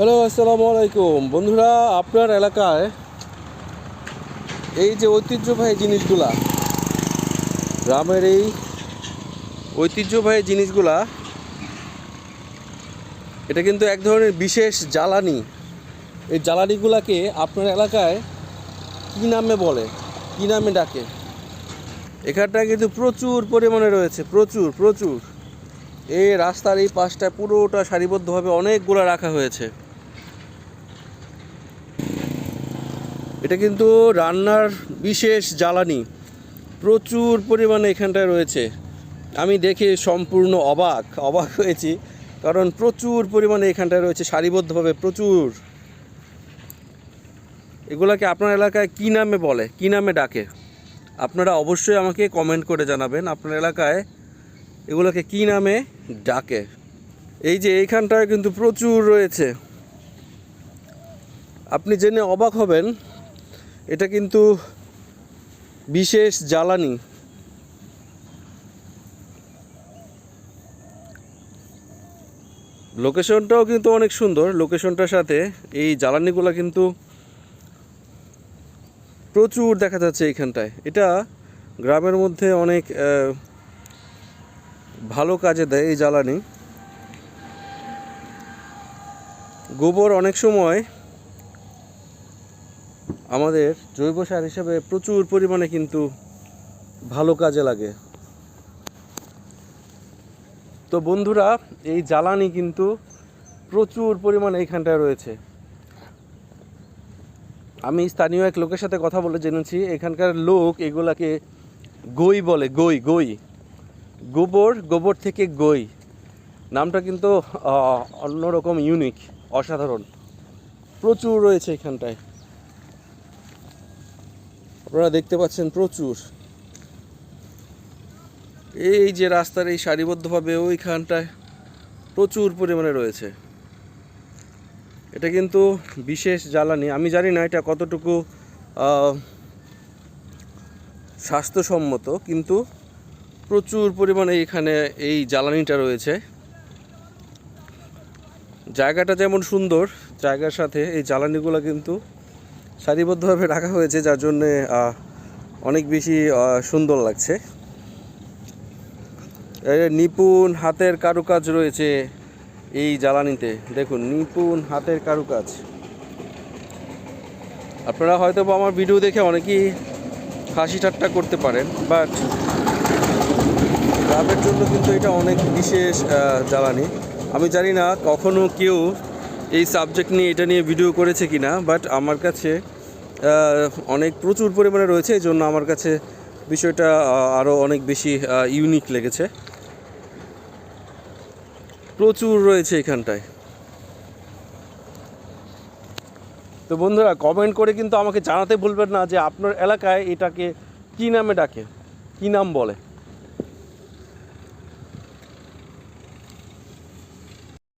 Hello, আসসালামু আলাইকুম। বন্ধুরা, আপনার এলাকায় এই যে ঐতিহ্যবাহী জিনিসগুলা, গ্রামের এই ঐতিহ্যবাহী জিনিসগুলা, এটা কিন্তু এক ধরনের বিশেষ জ্বালানি। এই জ্বালানিগুলাকে আপনার এলাকায় কী নামে বলে? কী নামে ডাকে? এখানটায় কিন্তু প্রচুর পরিমাণে রয়েছে, প্রচুর প্রচুর। এই রাস্তার এই পাশটায় পুরোটা সারিবদ্ধভাবে অনেকগুলো রাখা হয়েছে। এটা কিন্তু রান্নার বিশেষ জ্বালানি। প্রচুর পরিমাণে এখানটায় রয়েছে। আমি দেখে সম্পূর্ণ অবাক অবাক হয়েছি। কারণ প্রচুর পরিমাণে এখানটায় রয়েছে, সারিবদ্ধভাবে প্রচুর। এগুলাকে আপনার এলাকায় কী নামে বলে, কী নামে ডাকে? আপনারা অবশ্যই আমাকে কমেন্ট করে জানাবেন, আপনার এলাকায় এগুলোকে কী নামে ডাকে। এই যে এইখানটায় কিন্তু প্রচুর রয়েছে। আপনি জেনে অবাক হবেন এটা কিন্তু বিশেষ জ্বালানি। লোকেশনটাও কিন্তু অনেক সুন্দর। লোকেশনটার সাথে এই জ্বালানিগুলো কিন্তু প্রচুর দেখা যাচ্ছে এইখানটায় এটা গ্রামের মধ্যে অনেক ভালো কাজে দেয় এই জ্বালানি। গোবর অনেক সময় আমাদের জৈব সার হিসেবে প্রচুর পরিমাণে কিন্তু ভালো কাজে লাগে। তো বন্ধুরা, এই জ্বালানি কিন্তু প্রচুর পরিমাণে এইখানটায় রয়েছে। আমি স্থানীয় এক লোকের সাথে কথা বলে জেনেছি, এখানকার লোক এগুলাকে গই বলে, গই গই। গোবর গোবর থেকে গই। নামটা কিন্তু অন্যরকম ইউনিক অসাধারণ। প্রচুর রয়েছে এখানটায়। আপনারা দেখতে পাচ্ছেন প্রচুর। এই যে রাস্তার এই সারিবদ্ধভাবে ওইখানটায় প্রচুর পরিমাণে রয়েছে। এটা কিন্তু বিশেষ জ্বালানি। আমি জানি না এটা কতটুকু স্বাস্থ্যসম্মত, কিন্তু প্রচুর পরিমাণে এখানে এই জ্বালানিটা রয়েছে। জায়গাটা যেমন সুন্দর, জায়গার সাথে এই জ্বালানিগুলো কিন্তু সারিবদ্ধভাবে রাখা হয়েছে, যার জন্যে অনেক বেশি সুন্দর লাগছে। নিপুণ হাতের কারুকাজ রয়েছে এই জ্বালানিতে। দেখুন, নিপুণ হাতের কারুকাজ। আপনারা হয়তো আমার ভিডিও দেখে অনেকেই হাসি ঠাট্টা করতে পারেন, বাট গ্রামের জন্য কিন্তু এটা অনেক বিশেষ জ্বালানি। আমি জানি না কখনো কেউ এই সাবজেক্ট নিয়ে এটা নিয়ে ভিডিও করেছে কিনা বাট আমার কাছে অনেক প্রচুর পরিমাণে রয়েছে, এই জন্য আমার কাছে বিষয়টা আরও অনেক বেশি ইউনিক লেগেছে। প্রচুর রয়েছে এখানটায়। তো বন্ধুরা কমেন্ট করে কিন্তু আমাকে জানাতে ভুলবেন না যে আপনার এলাকায় এটাকে কী নামে ডাকে? কী নাম বলে?